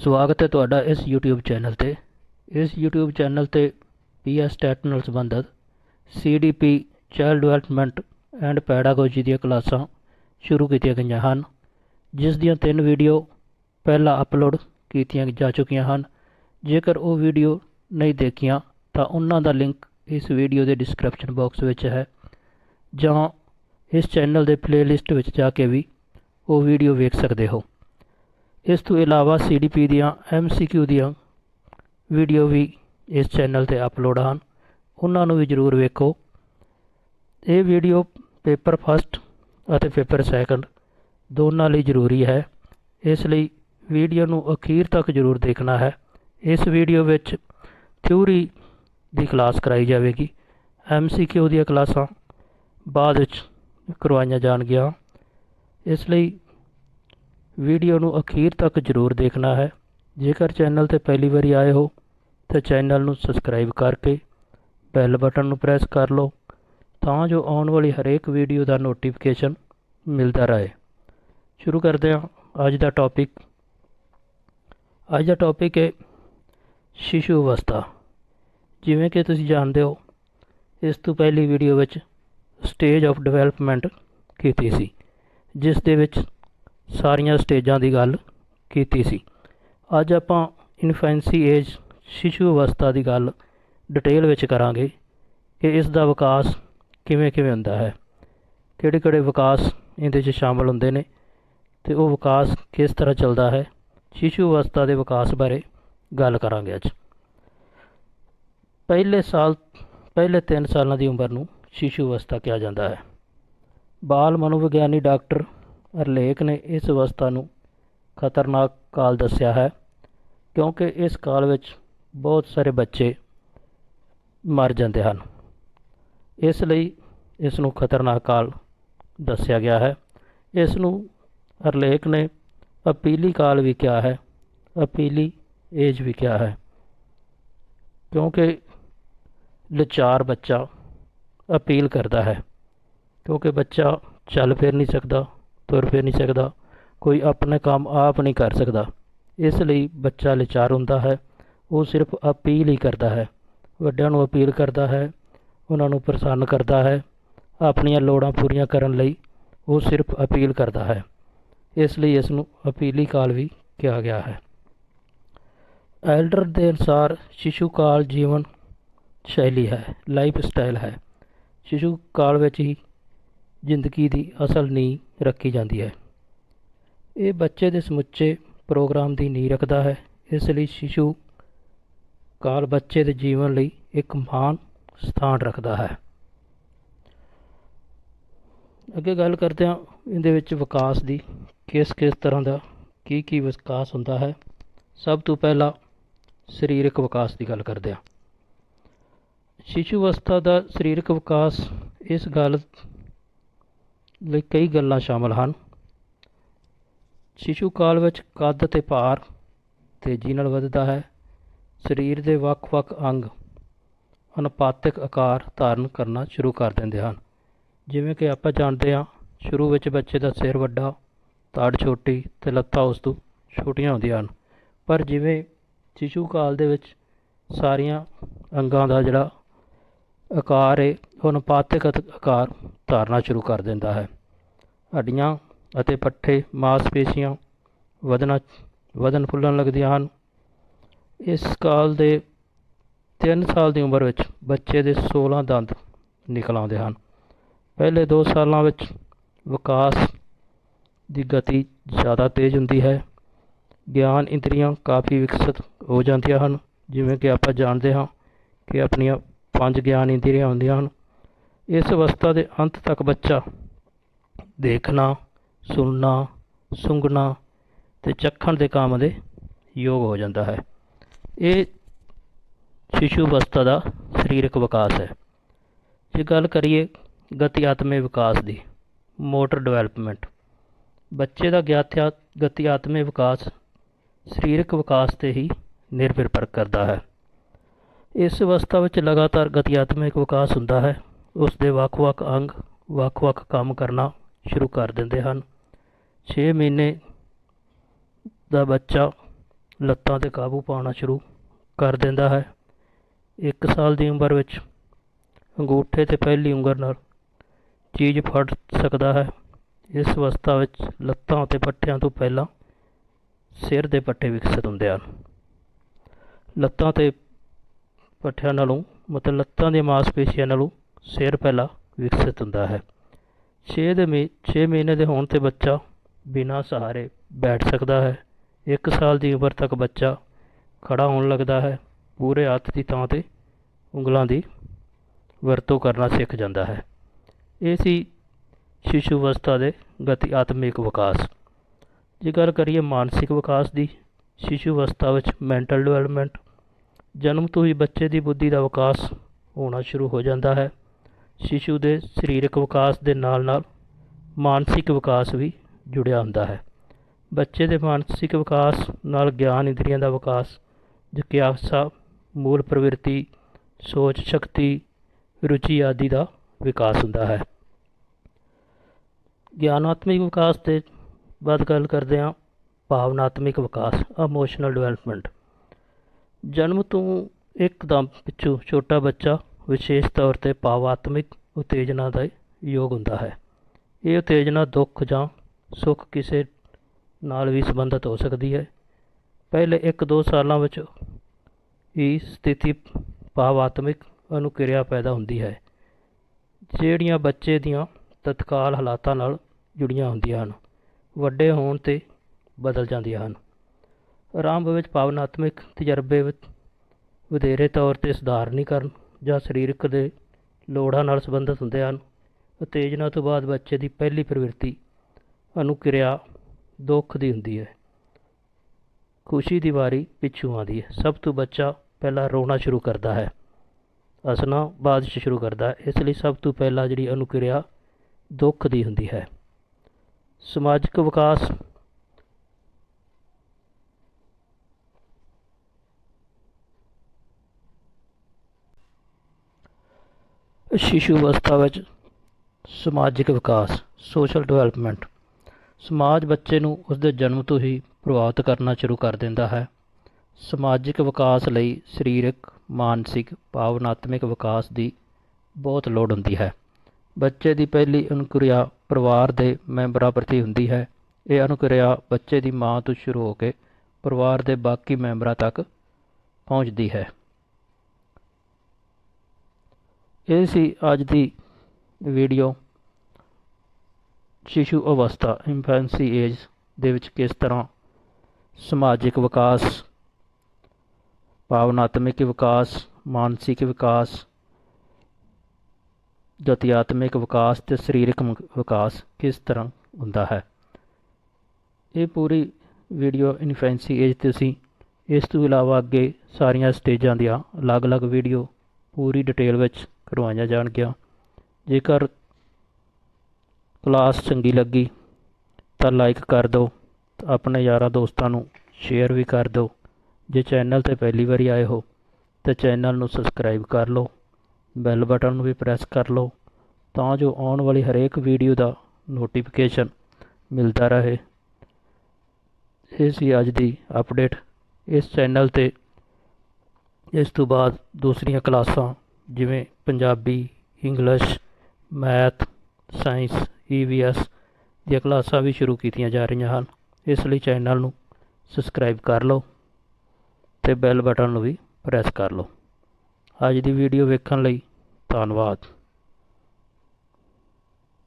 ਸਵਾਗਤ ਹੈ ਤੁਹਾਡਾ ਇਸ YouTube ਚੈਨਲ ਤੇ। ਇਸ YouTube ਚੈਨਲ ਤੇ ਪੀਐਸ ਟੈਟ ਨਾਲ ਸੰਬੰਧਿਤ CDP child development and pedagogy ਦੀਆਂ ਕਲਾਸਾਂ ਸ਼ੁਰੂ ਕੀਤੀਆਂ ਗਈਆਂ ਹਨ, ਜਿਸ ਦੀਆਂ ਤਿੰਨ ਵੀਡੀਓ ਪਹਿਲਾਂ ਅਪਲੋਡ ਕੀਤੀਆਂ ਜਾ ਚੁੱਕੀਆਂ ਹਨ। ਜੇਕਰ ਉਹ ਵੀਡੀਓ ਨਹੀਂ ਦੇਖੀਆਂ, ਤਾਂ ਉਹਨਾਂ ਦਾ ਲਿੰਕ ਇਸ ਵੀਡੀਓ ਦੇ ਡਿਸਕ੍ਰਿਪਸ਼ਨ ਬਾਕਸ ਵਿੱਚ ਹੈ, ਜਾਂ ਇਸ ਚੈਨਲ ਦੇ ਪਲੇਲਿਸਟ ਵਿੱਚ ਜਾ ਕੇ ਵੀ ਉਹ ਵੀਡੀਓ ਵੇਖ ਸਕਦੇ ਹੋ। ਇਸ ਤੋਂ ਇਲਾਵਾ CDP ਦੀਆਂ MCQ ਦੀਆਂ ਵੀਡੀਓ ਵੀ ਇਸ ਚੈਨਲ ਤੇ ਅਪਲੋਡ ਹਨ। ਉਹਨਾਂ ਨੂੰ ਵੀ ਜ਼ਰੂਰ ਵੇਖੋ। ਇਹ ਵੀਡੀਓ ਪੇਪਰ ਫਸਟ ਅਤੇ ਪੇਪਰ ਸੈਕੰਡ ਦੋਨਾਂ ਲਈ ਜ਼ਰੂਰੀ ਹੈ। ਇਸ ਲਈ ਵੀਡੀਓ ਨੂੰ ਅਖੀਰ ਤੱਕ ਜ਼ਰੂਰ ਦੇਖਣਾ ਹੈ। ਇਸ ਵੀਡੀਓ ਵਿੱਚ ਥਿਊਰੀ ਦੀ ਕਲਾਸ ਕਰਾਈ ਜਾਵੇਗੀ। MCQ ਦੀਆਂ ਕਲਾਸਾਂ ਬਾਅਦ ਵਿੱਚ ਕਰਵਾਈਆਂ ਜਾਣਗੀਆਂ। ਇਸ ਲਈ ਵੀਡੀਓ ਨੂੰ ਅਖੀਰ ਤੱਕ ਜ਼ਰੂਰ ਦੇਖਣਾ ਹੈ। ਜੇਕਰ ਚੈਨਲ ਤੇ ਪਹਿਲੀ ਵਾਰੀ ਆਏ ਹੋ, ਤਾਂ ਚੈਨਲ ਨੂੰ ਸਬਸਕ੍ਰਾਈਬ ਕਰਕੇ ਬੈਲ ਬਟਨ ਨੂੰ ਪ੍ਰੈਸ ਕਰ ਲਓ, ਤਾਂ ਜੋ ਆਉਣ ਵਾਲੀ ਹਰੇਕ ਵੀਡੀਓ ਦਾ ਨੋਟੀਫਿਕੇਸ਼ਨ ਮਿਲਦਾ ਰਹੇ। ਸ਼ੁਰੂ ਕਰਦੇ ਹਾਂ ਅੱਜ ਦਾ ਟੌਪਿਕ ਅੱਜ ਦਾ ਟੌਪਿਕ ਹੈ ਸ਼ਿਸ਼ੂ ਅਵਸਥਾ। ਜਿਵੇਂ ਕਿ ਤੁਸੀਂ ਜਾਣਦੇ ਹੋ, ਇਸ ਤੋਂ ਪਹਿਲੀ ਵੀਡੀਓ ਵਿੱਚ ਸਟੇਜ ਆਫ ਡਿਵੈਲਪਮੈਂਟ ਕੀਤੀ ਸੀ, ਜਿਸ ਦੇ ਵਿੱਚ ਸਾਰੀਆਂ ਸਟੇਜਾਂ ਦੀ ਗੱਲ ਕੀਤੀ ਸੀ। ਅੱਜ ਆਪਾਂ ਇਨਫੈਂਸੀ ਏਜ ਸ਼ਿਸ਼ੂ ਅਵਸਥਾ ਦੀ ਗੱਲ ਡਿਟੇਲ ਵਿੱਚ ਕਰਾਂਗੇ ਕਿ ਇਸ ਦਾ ਵਿਕਾਸ ਕਿਵੇਂ ਕਿਵੇਂ ਹੁੰਦਾ ਹੈ। ਕਿਹੜੇ ਕਿਹੜੇ ਵਿਕਾਸ ਇਹਦੇ 'ਚ ਸ਼ਾਮਲ ਹੁੰਦੇ ਨੇ ਤੇ ਉਹ ਵਿਕਾਸ ਕਿਸ ਤਰ੍ਹਾਂ ਚੱਲਦਾ ਹੈ। ਸ਼ਿਸ਼ੂ ਅਵਸਥਾ ਦੇ ਵਿਕਾਸ ਬਾਰੇ ਗੱਲ ਕਰਾਂਗੇ ਅੱਜ। ਪਹਿਲੇ ਸਾਲ, ਪਹਿਲੇ 3 ਸਾਲਾਂ ਦੀ ਉਮਰ ਨੂੰ ਸ਼ਿਸ਼ੂ ਅਵਸਥਾ ਕਿਹਾ ਜਾਂਦਾ ਹੈ। ਬਾਲ ਮਨੋਵਿਗਿਆਨੀ ਡਾਕਟਰ ਅਰਲੇਖ ਨੇ ਇਸ ਅਵਸਥਾ ਨੂੰ ਖਤਰਨਾਕ ਕਾਲ ਦੱਸਿਆ ਹੈ, ਕਿਉਂਕਿ ਇਸ ਕਾਲ ਵਿੱਚ ਬਹੁਤ ਸਾਰੇ ਬੱਚੇ ਮਰ ਜਾਂਦੇ ਹਨ। ਇਸ ਲਈ ਇਸ ਨੂੰ ਖਤਰਨਾਕ ਕਾਲ ਦੱਸਿਆ ਗਿਆ ਹੈ। ਇਸ ਨੂੰ ਅਰਲੇਖ ਨੇ ਅਪੀਲੀ ਕਾਲ ਵੀ ਕਿਹਾ ਹੈ, ਅਪੀਲੀ ਏਜ ਵੀ ਕਿਹਾ ਹੈ, ਕਿਉਂਕਿ ਲਚਾਰ ਬੱਚਾ ਅਪੀਲ ਕਰਦਾ ਹੈ, ਕਿਉਂਕਿ ਬੱਚਾ ਚੱਲ ਫਿਰ ਨਹੀਂ ਸਕਦਾ। ਤੁਰ ਫਿਰ ਨਹੀਂ ਸਕਦਾ। ਕੋਈ ਆਪਣੇ ਕੰਮ ਆਪ ਨਹੀਂ ਕਰ ਸਕਦਾ। ਇਸ ਲਈ ਬੱਚਾ ਲਿਚਾਰ ਹੁੰਦਾ ਹੈ। ਉਹ ਸਿਰਫ ਅਪੀਲ ਹੀ ਕਰਦਾ ਹੈ। ਵੱਡਿਆਂ ਨੂੰ ਅਪੀਲ ਕਰਦਾ ਹੈ। ਉਹਨਾਂ ਨੂੰ ਪ੍ਰਸੰਨ ਕਰਦਾ ਹੈ। ਆਪਣੀਆਂ ਲੋੜਾਂ ਪੂਰੀਆਂ ਕਰਨ ਲਈ ਉਹ ਸਿਰਫ ਅਪੀਲ ਕਰਦਾ ਹੈ। ਇਸ ਲਈ ਇਸ ਨੂੰ ਅਪੀਲੀ ਕਾਲ ਵੀ ਕਿਹਾ ਗਿਆ ਹੈ। ਐਲਡਰ ਦੇ ਅਨੁਸਾਰ ਸ਼ਿਸ਼ੂ ਕਾਲ ਜੀਵਨ ਸ਼ੈਲੀ ਹੈ। ਲਾਈਫ ਸਟਾਈਲ ਹੈ। ਸ਼ਿਸ਼ੂ ਕਾਲ ਵਿੱਚ ਹੀ ਜ਼ਿੰਦਗੀ ਦੀ ਅਸਲ ਨੀਂਹ ਰੱਖੀ ਜਾਂਦੀ ਹੈ। ਇਹ ਬੱਚੇ ਦੇ ਸਮੁੱਚੇ ਪ੍ਰੋਗਰਾਮ ਦੀ ਨੀਂਹ ਰੱਖਦਾ ਹੈ। ਇਸ ਲਈ ਸ਼ਿਸ਼ੂ ਕਾਲ ਬੱਚੇ ਦੇ ਜੀਵਨ ਲਈ ਇੱਕ ਮਹਾਨ ਸਥਾਨ ਰੱਖਦਾ ਹੈ। ਅੱਗੇ ਗੱਲ ਕਰਦੇ ਹਾਂ ਇਹਦੇ ਵਿੱਚ ਵਿਕਾਸ ਦੀ, ਕਿਸ ਕਿਸ ਤਰ੍ਹਾਂ ਦਾ ਕੀ ਕੀ ਵਿਕਾਸ ਹੁੰਦਾ ਹੈ। ਸਭ ਤੋਂ ਪਹਿਲਾਂ ਸਰੀਰਕ ਵਿਕਾਸ ਦੀ ਗੱਲ ਕਰਦੇ ਹਾਂ। ਸ਼ਿਸ਼ੂ ਅਵਸਥਾ ਦਾ ਸਰੀਰਕ ਵਿਕਾਸ ਇਸ ਗੱਲ ਲਈ ਕਈ ਗੱਲਾਂ ਸ਼ਾਮਲ ਹਨ। ਸ਼ਿਸ਼ੂ ਕਾਲ ਵਿੱਚ ਕੱਦ ਤੇ ਭਾਰ ਤੇਜ਼ੀ ਨਾਲ ਵੱਧਦਾ ਹੈ। ਸਰੀਰ ਦੇ ਵੱਖ-ਵੱਖ ਅੰਗ ਅਨੁਪਾਤਿਕ ਆਕਾਰ ਧਾਰਨ ਕਰਨਾ ਸ਼ੁਰੂ ਕਰ ਦਿੰਦੇ ਹਨ। ਜਿਵੇਂ ਕਿ ਆਪਾਂ ਜਾਣਦੇ ਹਾਂ, ਸ਼ੁਰੂ ਵਿੱਚ ਬੱਚੇ ਦਾ ਸਿਰ ਵੱਡਾ, ਤਾੜ ਛੋਟੀ ਤੇ ਲੱਤਾਂ ਉਸ ਤੋਂ ਛੋਟੀਆਂ ਹੁੰਦੀਆਂ ਹਨ। ਪਰ ਜਿਵੇਂ ਸ਼ਿਸ਼ੂ ਕਾਲ ਦੇ ਵਿੱਚ ਸਾਰੀਆਂ ਅੰਗਾਂ ਦਾ ਜਿਹੜਾ ਆਕਾਰ ਹੈ ਉਹ ਅਨੁਪਾਤਿਕ ਆਕਾਰ ਧਾਰਨਾ ਸ਼ੁਰੂ ਕਰ ਦਿੰਦਾ ਹੈ। ਹੱਡੀਆਂ ਅਤੇ ਪੱਠੇ ਮਾਸਪੇਸ਼ੀਆਂ ਵਧਣਾ, ਵਧਣ ਫੁੱਲਣ ਲੱਗਦੀਆਂ ਹਨ। ਇਸ ਕਾਲ ਦੇ 3 ਸਾਲ ਦੀ ਉਮਰ ਵਿੱਚ ਬੱਚੇ ਦੇ 16 ਦੰਦ ਨਿਕਲ ਆਉਂਦੇ ਹਨ। ਪਹਿਲੇ 2 ਸਾਲਾਂ ਵਿੱਚ ਵਿਕਾਸ ਦੀ ਗਤੀ ਜ਼ਿਆਦਾ ਤੇਜ਼ ਹੁੰਦੀ ਹੈ। ਗਿਆਨ ਇੰਦਰੀਆਂ ਕਾਫੀ ਵਿਕਸਿਤ ਹੋ ਜਾਂਦੀਆਂ ਹਨ, ਜਿਵੇਂ ਕਿ ਆਪਾਂ ਜਾਣਦੇ ਹਾਂ ਕਿ ਆਪਣੀਆਂ ਪੰਜ ਗਿਆਨ ਇੰਦਰੀਆਂ ਹੁੰਦੀਆਂ ਹਨ। ਇਸ ਅਵਸਥਾ ਦੇ ਅੰਤ ਤੱਕ ਬੱਚਾ ਦੇਖਣਾ, ਸੁਣਨਾ ਸੁੰਘਣਾ ਤੇ ਚੱਖਣ ਦੇ ਕੰਮ ਦੇ ਯੋਗ ਹੋ ਜਾਂਦਾ ਹੈ। ਇਹ ਸ਼ਿਸ਼ੂ ਅਵਸਥਾ ਦਾ ਸਰੀਰਕ ਵਿਕਾਸ ਹੈ। ਜੇ ਗੱਲ ਕਰੀਏ ਗਤੀਆਤਮੇ ਵਿਕਾਸ ਦੀ, ਮੋਟਰ ਡਿਵੈਲਪਮੈਂਟ, ਬੱਚੇ ਦਾ ਗਿਆਥਿਆ, ਗਤੀਆਤਮੇ ਵਿਕਾਸ ਸਰੀਰਕ ਵਿਕਾਸ ਤੇ ਹੀ ਨਿਰਭਰ ਕਰਦਾ ਹੈ। ਇਸ ਅਵਸਥਾ ਵਿੱਚ ਲਗਾਤਾਰ ਗਤੀਆਤਮਿਕ ਵਿਕਾਸ ਹੁੰਦਾ ਹੈ। ਉਸ ਦੇ ਵੱਖ-ਵੱਖ ਅੰਗ, ਵੱਖ-ਵੱਖ ਕੰਮ ਕਰਨਾ ਸ਼ੁਰੂ ਕਰ ਦਿੰਦੇ ਹਨ। 6 ਮਹੀਨੇ ਦਾ ਬੱਚਾ ਲੱਤਾਂ 'ਤੇ ਕਾਬੂ ਪਾਉਣਾ ਸ਼ੁਰੂ ਕਰ ਦਿੰਦਾ ਹੈ। ਇੱਕ ਸਾਲ ਦੀ ਉਮਰ ਵਿੱਚ ਅੰਗੂਠੇ 'ਤੇ ਪਹਿਲੀ ਉਂਗਲ ਨਾਲ ਚੀਜ਼ ਫੜ ਸਕਦਾ ਹੈ। ਇਸ ਅਵਸਥਾ ਵਿੱਚ ਲੱਤਾਂ ਅਤੇ ਪੱਠਿਆਂ ਤੋਂ ਪਹਿਲਾਂ ਸਿਰ ਦੇ ਪੱਠੇ ਵਿਕਸਿਤ ਹੁੰਦੇ ਹਨ। ਲੱਤਾਂ ਤੇ ਪੱਠਿਆਂ ਨਾਲੋਂ, ਮਤਲਬ ਲੱਤਾਂ ਦੀਆਂ ਮਾਸਪੇਸ਼ੀਆਂ ਨਾਲੋਂ ਸਿਰ ਪਹਿਲਾਂ ਵਿਕਸਿਤ ਹੁੰਦਾ ਹੈ। 6 ਦੇ ਮੀ 6 ਮਹੀਨੇ ਦੇ ਹੋਣ ਤੇ ਬੱਚਾ ਬਿਨਾਂ ਸਹਾਰੇ ਬੈਠ ਸਕਦਾ ਹੈ। 1 ਸਾਲ ਦੀ ਉਮਰ ਤੱਕ ਬੱਚਾ ਖੜਾ ਹੋਣ ਲੱਗਦਾ ਹੈ। ਪੂਰੇ ਹੱਥ ਦੀ ਥਾਂ ਤੇ ਉਂਗਲਾਂ ਦੀ ਵਰਤੋਂ ਕਰਨਾ ਸਿੱਖ ਜਾਂਦਾ ਹੈ। ਇਹ ਸੀ ਸ਼ਿਸ਼ੂ ਅਵਸਥਾ ਦੇ ਗਤੀ ਆਤਮਿਕ ਵਿਕਾਸ। ਜੇ ਗੱਲ ਕਰੀਏ ਮਾਨਸਿਕ ਵਿਕਾਸ ਦੀ, ਸ਼ਿਸ਼ੂ ਅਵਸਥਾ ਵਿੱਚ ਮੈਂਟਲ ਡਿਵੈਲਪਮੈਂਟ ਜਨਮ ਤੋਂ ਹੀ ਬੱਚੇ ਦੀ ਬੁੱਧੀ ਦਾ ਵਿਕਾਸ ਹੋਣਾ ਸ਼ੁਰੂ ਹੋ ਜਾਂਦਾ ਹੈ। ਸ਼ਿਸ਼ੂ ਦੇ ਸਰੀਰਕ ਵਿਕਾਸ ਦੇ ਨਾਲ ਨਾਲ ਮਾਨਸਿਕ ਵਿਕਾਸ ਵੀ ਜੁੜਿਆ ਹੁੰਦਾ ਹੈ। ਬੱਚੇ ਦੇ ਮਾਨਸਿਕ ਵਿਕਾਸ ਨਾਲ ਗਿਆਨ ਇੰਦਰੀਆਂ ਦਾ ਵਿਕਾਸ, ਜਿਗਿਆਸਾ, ਮੂਲ ਪ੍ਰਵਿਰਤੀ, ਸੋਚ ਸ਼ਕਤੀ, ਰੁਚੀ ਆਦਿ ਦਾ ਵਿਕਾਸ ਹੁੰਦਾ ਹੈ। ਗਿਆਨਾਤਮਿਕ ਵਿਕਾਸ ਦੇ ਬਾਅਦ ਗੱਲ ਕਰਦੇ ਹਾਂ। ਭਾਵਨਾਤਮਿਕ ਵਿਕਾਸ ਇਮੋਸ਼ਨਲ ਡਿਵੈਲਪਮੈਂਟ ਜਨਮ ਤੋਂ ਇੱਕਦਮ ਪਿੱਛੋਂ ਛੋਟਾ ਬੱਚਾ ਵਿਸ਼ੇਸ਼ ਤੌਰ ਤੇ ਭਾਵਾਤਮਿਕ ਉਤੇਜਨਾ ਦਾ ਯੋਗ ਹੁੰਦਾ ਹੈ। ਇਹ ਉਤੇਜਨਾ ਦੁੱਖ ਜਾਂ ਸੁੱਖ ਕਿਸੇ ਨਾਲ ਵੀ ਸੰਬੰਧਿਤ ਹੋ ਸਕਦੀ ਹੈ। ਪਹਿਲੇ 1-2 ਸਾਲਾਂ ਵਿੱਚ ਹੀ ਸਥਿਤੀ ਭਾਵਾਤਮਿਕ ਅਨੁਕਿਰਿਆ ਪੈਦਾ ਹੁੰਦੀ ਹੈ, ਜਿਹੜੀਆਂ ਬੱਚੇ ਦੀਆਂ ਤਤਕਾਲ ਹਾਲਾਤਾਂ ਨਾਲ ਜੁੜੀਆਂ ਹੁੰਦੀਆਂ ਹਨ, ਵੱਡੇ ਹੋਣ ਤੇ ਬਦਲ ਜਾਂਦੀਆਂ ਹਨ। ਆਰੰਭ ਵਿੱਚ ਭਾਵਨਾਤਮਿਕ ਤਜਰਬੇ ਵਿੱਚ ਵਧੇਰੇ ਤੌਰ ਤੇ ਸੁਧਾਰਨੀਕਰਨ ਜਾਂ ਸਰੀਰਕ ਦੇ ਲੋੜਾਂ ਨਾਲ ਸੰਬੰਧਿਤ ਹੁੰਦੇ ਹਨ ਉਤੇਜਨਾ ਤੋਂ ਬਾਅਦ ਬੱਚੇ ਦੀ ਪਹਿਲੀ ਪ੍ਰਵਿਰਤੀ ਅਨੁਕਿਰਿਆ ਦੁੱਖ ਦੀ ਹੁੰਦੀ ਹੈ। ਖੁਸ਼ੀ ਦੀ ਵਾਰੀ ਪਿੱਛੋਂ ਆਉਂਦੀ ਹੈ। ਸਭ ਤੋਂ ਬੱਚਾ ਪਹਿਲਾਂ ਰੋਣਾ ਸ਼ੁਰੂ ਕਰਦਾ ਹੈ। ਹੱਸਣਾ ਬਾਅਦ 'ਚ ਸ਼ੁਰੂ ਕਰਦਾ ਹੈ। ਇਸ ਲਈ ਸਭ ਤੋਂ ਪਹਿਲਾਂ ਜਿਹੜੀ ਅਨੁਕਿਰਿਆ ਦੁੱਖ ਦੀ ਹੁੰਦੀ ਹੈ। ਸਮਾਜਿਕ ਵਿਕਾਸ ਸ਼ਿਸ਼ੂ ਅਵਸਥਾ ਵਿੱਚ ਸਮਾਜਿਕ ਵਿਕਾਸ ਸੋਸ਼ਲ ਡਿਵੈਲਪਮੈਂਟ ਸਮਾਜ ਬੱਚੇ ਨੂੰ ਉਸਦੇ ਜਨਮ ਤੋਂ ਹੀ ਪ੍ਰਭਾਵਿਤ ਕਰਨਾ ਸ਼ੁਰੂ ਕਰ ਦਿੰਦਾ ਹੈ। ਸਮਾਜਿਕ ਵਿਕਾਸ ਲਈ ਸਰੀਰਕ, ਮਾਨਸਿਕ, ਭਾਵਨਾਤਮਿਕ ਵਿਕਾਸ ਦੀ ਬਹੁਤ ਲੋੜ ਹੁੰਦੀ ਹੈ। ਬੱਚੇ ਦੀ ਪਹਿਲੀ ਅਨੁਕਿਰਿਆ ਪਰਿਵਾਰ ਦੇ ਮੈਂਬਰਾਂ ਪ੍ਰਤੀ ਹੁੰਦੀ ਹੈ। ਇਹ ਅਨੁਕਿਰਿਆ ਬੱਚੇ ਦੀ ਮਾਂ ਤੋਂ ਸ਼ੁਰੂ ਹੋ ਕੇ ਪਰਿਵਾਰ ਦੇ ਬਾਕੀ ਮੈਂਬਰਾਂ ਤੱਕ ਪਹੁੰਚਦੀ ਹੈ। ਇਹ ਸੀ ਅੱਜ ਦੀ ਵੀਡੀਓ ਸ਼ਿਸ਼ੂ ਅਵਸਥਾ ਇਨਫੈਂਸੀ ਏਜ ਦੇ ਵਿੱਚ ਕਿਸ ਤਰ੍ਹਾਂ ਸਮਾਜਿਕ ਵਿਕਾਸ, ਭਾਵਨਾਤਮਿਕ ਵਿਕਾਸ, ਮਾਨਸਿਕ ਵਿਕਾਸ ਗਤੀਆਤਮਿਕ ਵਿਕਾਸ ਤੇ ਸਰੀਰਕ ਵਿਕਾਸ ਕਿਸ ਤਰ੍ਹਾਂ ਹੁੰਦਾ ਹੈ। ਇਹ ਪੂਰੀ ਵੀਡੀਓ ਇਨਫੈਂਸੀ ਏਜ ਤੇ ਸੀ। ਇਸ ਤੋਂ ਇਲਾਵਾ ਅੱਗੇ ਸਾਰੀਆਂ ਸਟੇਜਾਂ ਦੀਆਂ ਅਲੱਗ-ਅਲੱਗ ਵੀਡੀਓ ਪੂਰੀ ਡਿਟੇਲ ਵਿੱਚ ਕਰਵਾਈਆਂ ਜਾਣਗੀਆਂ। ਜੇਕਰ ਕਲਾਸ ਚੰਗੀ ਲੱਗੀ, ਤਾਂ ਲਾਈਕ ਕਰ ਦਿਓ, ਆਪਣੇ ਯਾਰਾਂ ਦੋਸਤਾਂ ਨੂੰ ਸ਼ੇਅਰ ਵੀ ਕਰ ਦਿਓ। ਜੇ ਚੈਨਲ ਤੇ ਪਹਿਲੀ ਵਾਰੀ ਆਏ ਹੋ, ਤਾਂ ਚੈਨਲ ਨੂੰ ਸਬਸਕ੍ਰਾਈਬ ਕਰ ਲਓ ਬੈਲ ਬਟਨ ਨੂੰ ਵੀ ਪ੍ਰੈਸ ਕਰ ਲਓ, ਤਾਂ ਜੋ ਆਉਣ ਵਾਲੀ ਹਰੇਕ ਵੀਡੀਓ ਦਾ ਨੋਟੀਫਿਕੇਸ਼ਨ ਮਿਲਦਾ ਰਹੇ। ਇਹ ਸੀ ਅੱਜ ਦੀ ਅਪਡੇਟ ਇਸ ਚੈਨਲ ਤੇ ਇਸ ਤੋਂ ਬਾਅਦ ਦੂਸਰੀਆਂ ਕਲਾਸਾਂ ਜਿਵੇਂ Punjabi, English, math, science, E V EVS ਦੀਆਂ ਕਲਾਸਾਂ ਵੀ ਸ਼ੁਰੂ ਕੀਤੀਆਂ ਜਾ ਰਹੀਆਂ ਹਨ। ਇਸ ਲਈ ਚੈਨਲ ਨੂੰ ਸਬਸਕ੍ਰਾਈਬ ਕਰ ਲਓ ਤੇ ਬੈਲ ਬਟਨ ਨੂੰ ਵੀ ਪ੍ਰੈਸ ਕਰ ਲਓ। ਅੱਜ ਦੀ ਵੀਡੀਓ ਵੇਖਣ ਲਈ ਧੰਨਵਾਦ।